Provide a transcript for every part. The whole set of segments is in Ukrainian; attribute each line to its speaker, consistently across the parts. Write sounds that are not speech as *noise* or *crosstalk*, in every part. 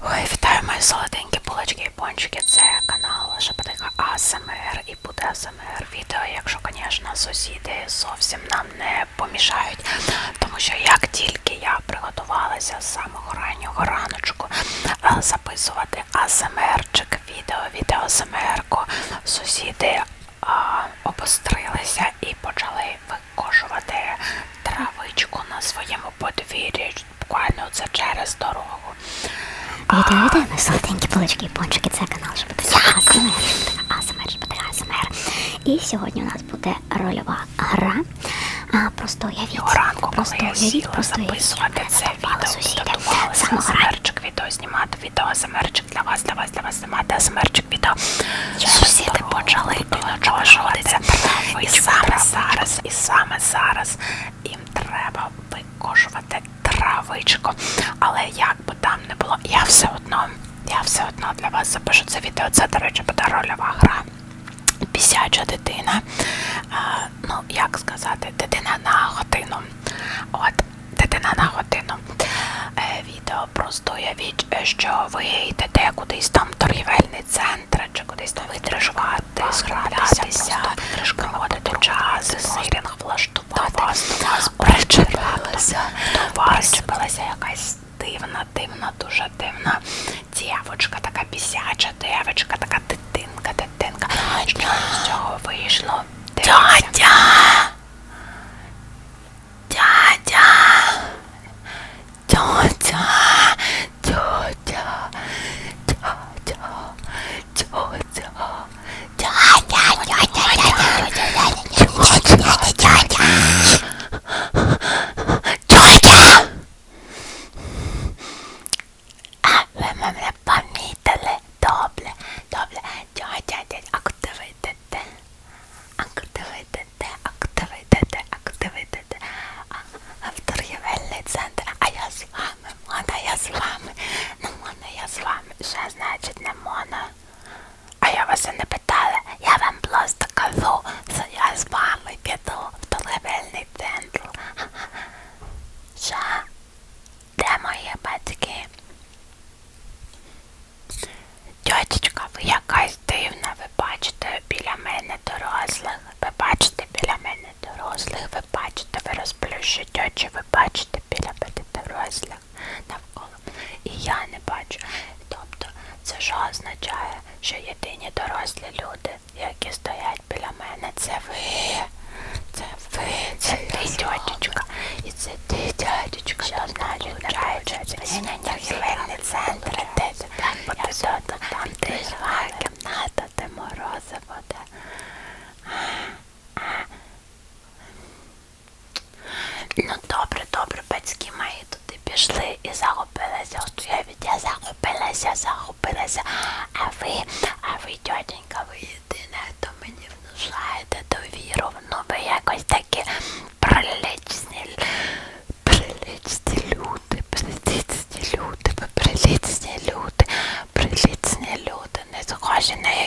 Speaker 1: Ой, вітаю мої солоденькі булочки і пончики. Це канал Шепотиха АСМР і буде АСМР відео, якщо, звісно, сусіди зовсім нам не помішають. Тому що як тільки я приготувалася з самого раннього раночку е, записувати АСМРчик, відео, відео АСМРку, сусіди а, обострилися і почали викошувати травичку на своєму подвір'ї, буквально це через дорогу.
Speaker 2: Вітаю, вітаю, мої солоденькі палички і пончики. Це канал Жбути АСМР, АСМР, Жбути АСМР. І сьогодні у нас буде рольова гра. А, просто уявіть,
Speaker 1: Його ранку,
Speaker 2: просто
Speaker 1: коли я сіла
Speaker 2: просто
Speaker 1: записувати це відео,
Speaker 2: додумалася
Speaker 1: АСМРчик відео знімати, відео АСМРчик для вас, для вас, для вас знімати, АСМРчик відео. Сусіди почали підночошуватися. І саме зараз, і саме зараз їм треба викошувати травичку. Але як було. Я все одно, я все одно для вас запишу це відео. Це, до речі, буде рольова гра. Бісяча дитина. А, ну, як сказати, дитина на годину. От, дитина на годину. Е, відео просто уявіть, е, що ви йдете кудись там торгівельний центр, чи кудись там витрижувати, трішки проводити час, сирінг влаштувати. переплеты Imagine they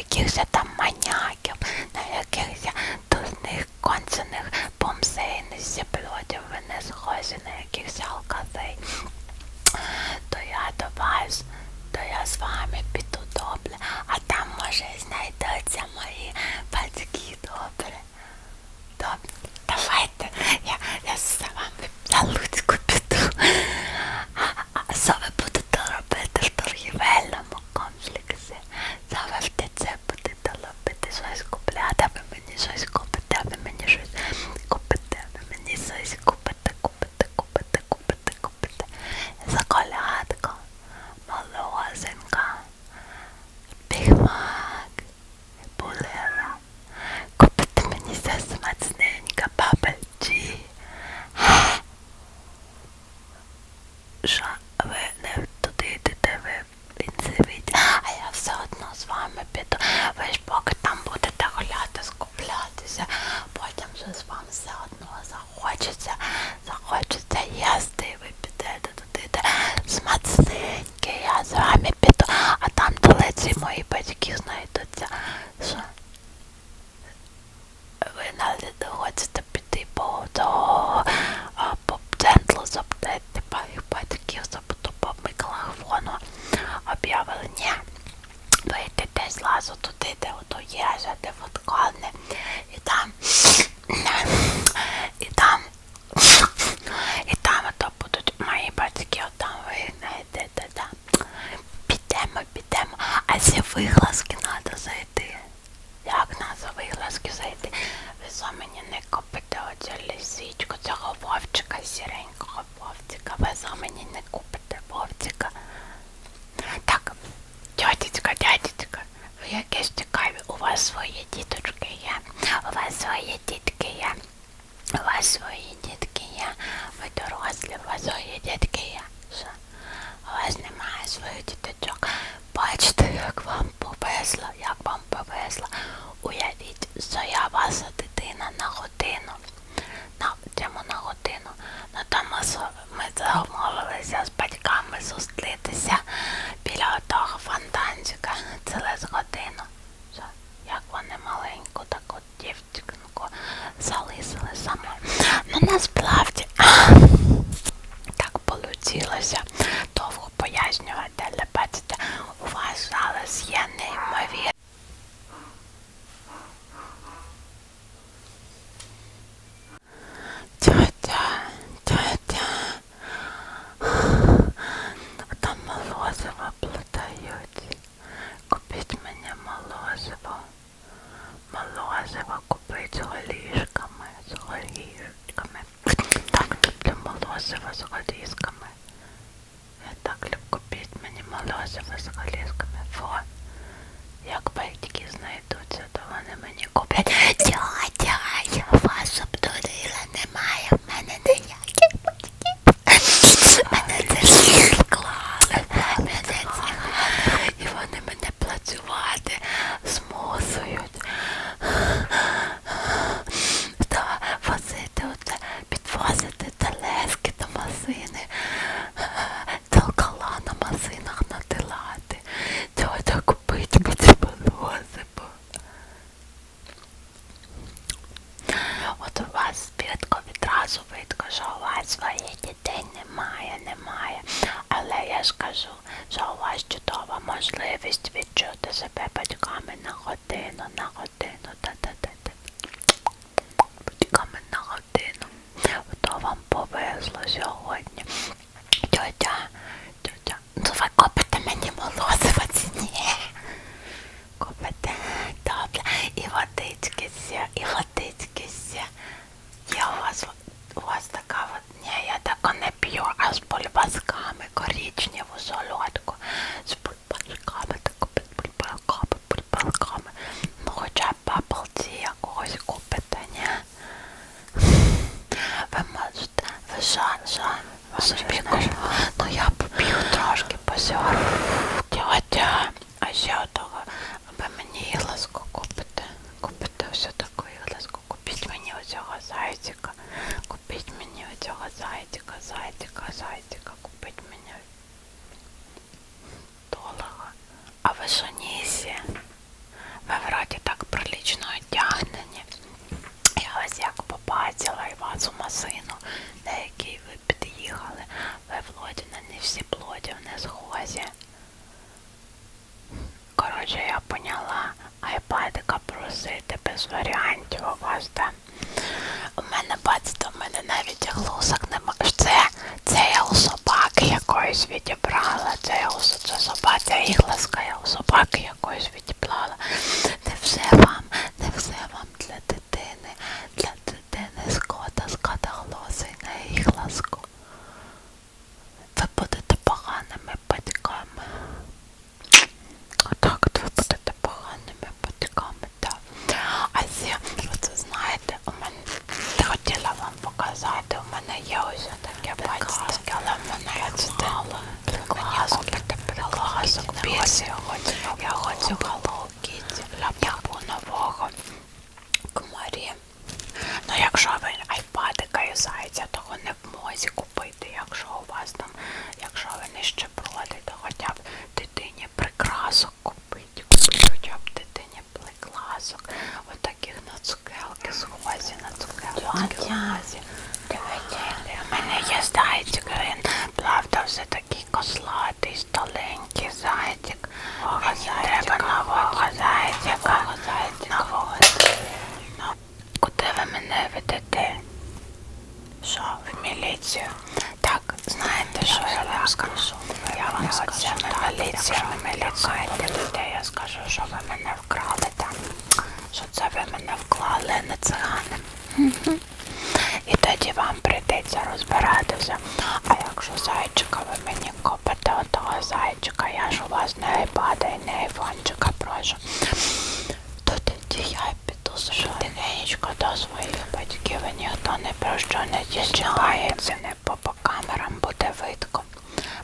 Speaker 1: батьків ніхто ні про що не діживається. Не по камерам буде видко.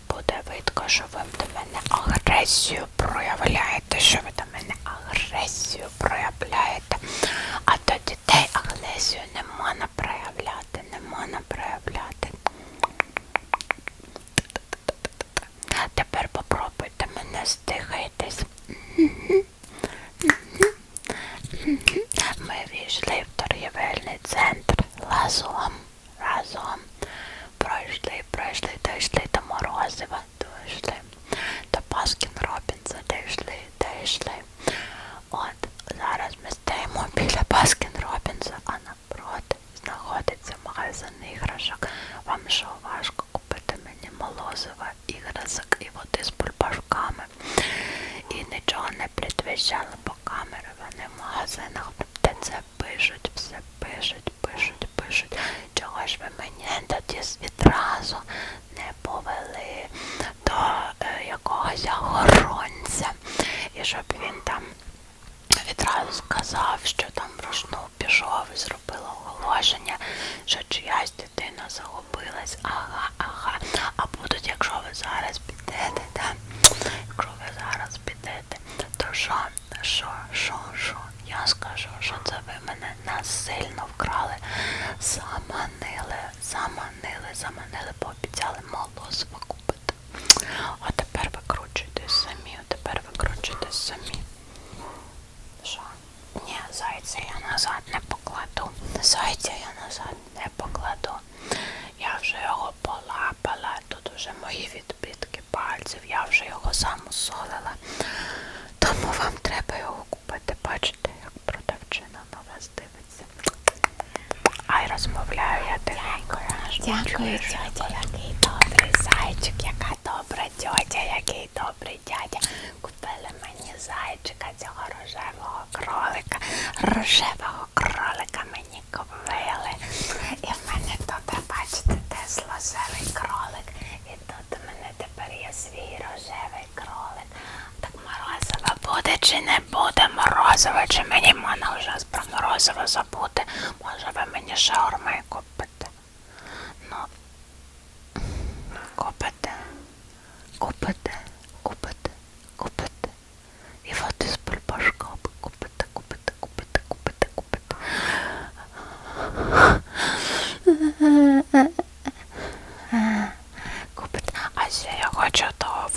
Speaker 1: Буде видко, що ви до мене агресію проявляєте, що ви що, що, що, що, я скажу, що це ви мене насильно вкрали, заманили, заманили, заманили, пообіцяли молосво купити. А тепер викручуйтесь самі, а тепер викручуйтесь самі. Що? Ні, зайця я назад не покладу. Зайця я назад
Speaker 2: Дякую, тьотя,
Speaker 1: який добрий зайчик, яка добра тьотя, який добрий дядя. Купили мені зайчика цього рожевого кролика. Рожевий хочу того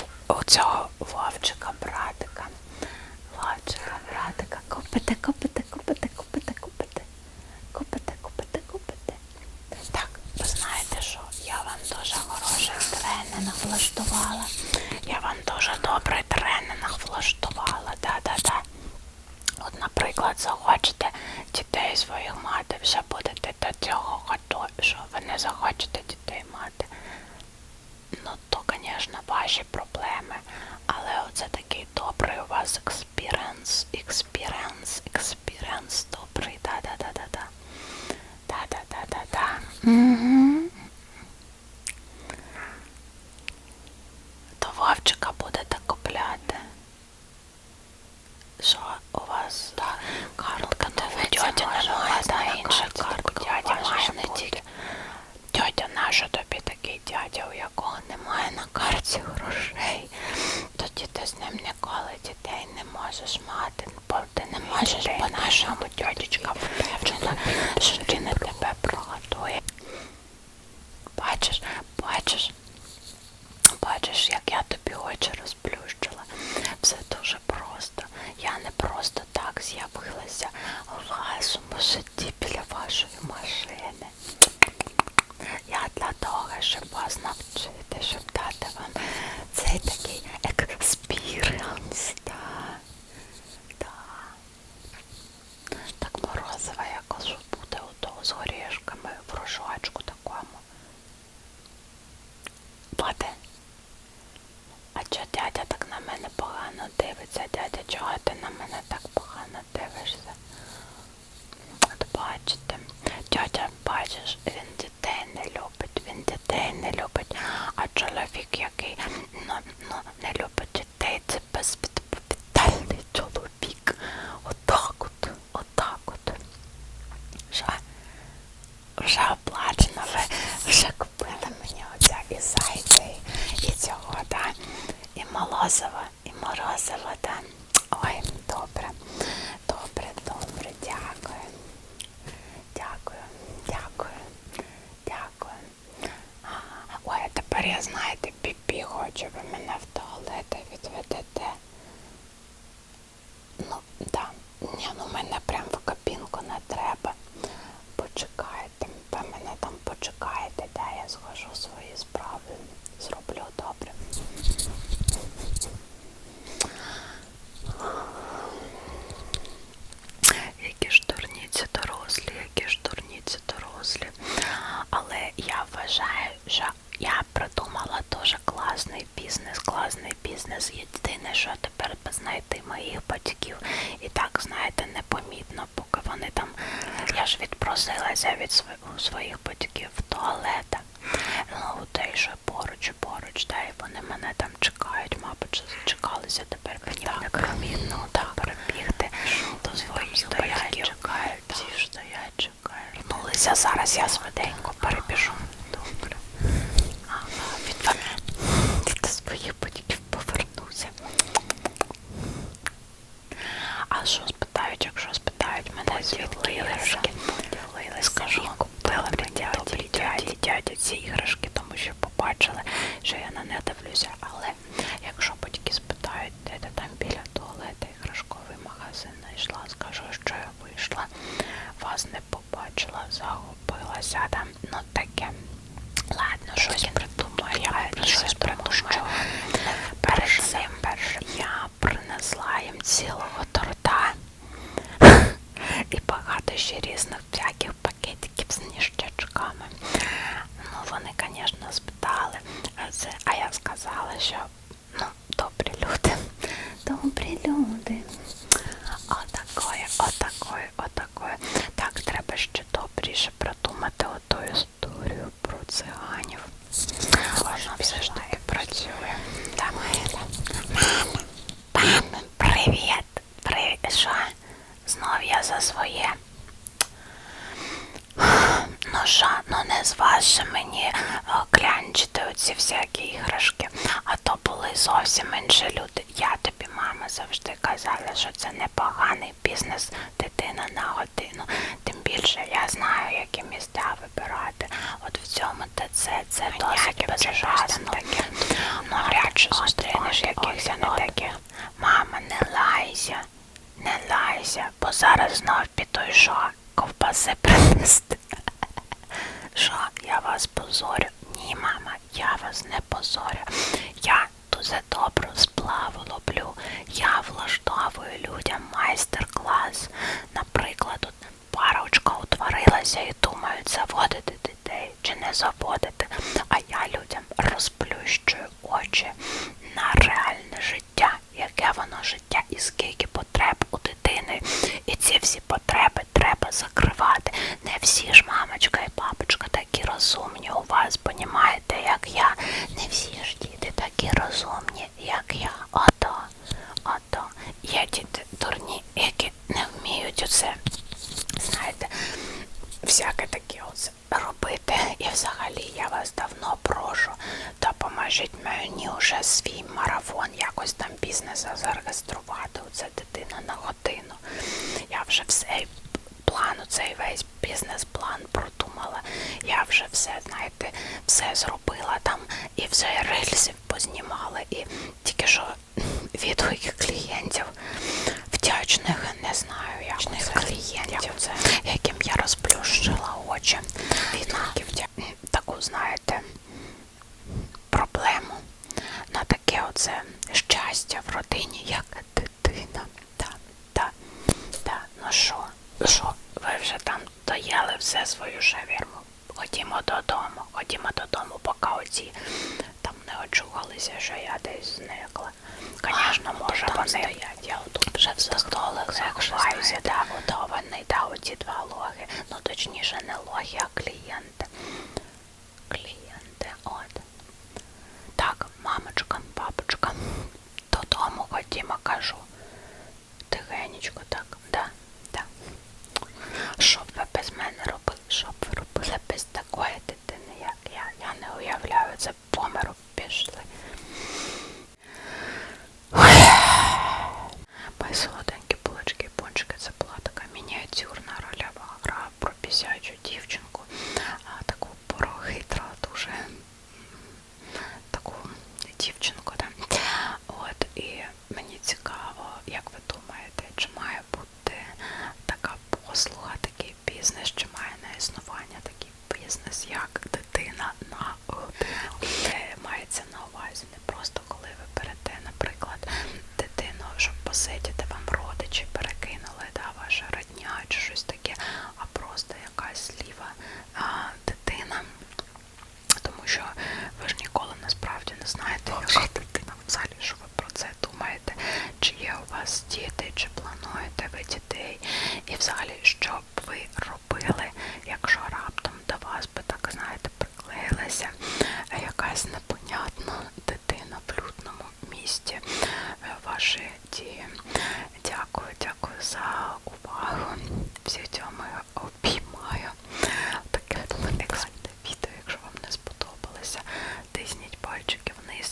Speaker 1: цього вовчика-братика. Вовчика-братика. Купите, купите, купите, купите, купите. Купите, купите, купите. Так, ви знаєте, що я вам дуже хороший тренинг влаштувала. Я вам дуже добрий тренинг влаштувала. Да-да-да. От, наприклад, захочете дітей своїх мати, все будете до цього готові, що ви не захочете машине. вже оплачено, вже купили мені оця і зайця, і цього, да? і молозова, і морозова, да? shop. це це досить безжасно. Навряд ну, чи зустрінеш якихось не таких. Мама, не лайся, не лайся, бо зараз знов піду і що, ковбаси принести. *laughs* Що, я вас позорю? Ні, мама, я вас не позорю.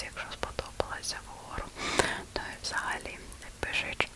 Speaker 1: Якщо сподобалося вгору. Ну і взагалі пишіть,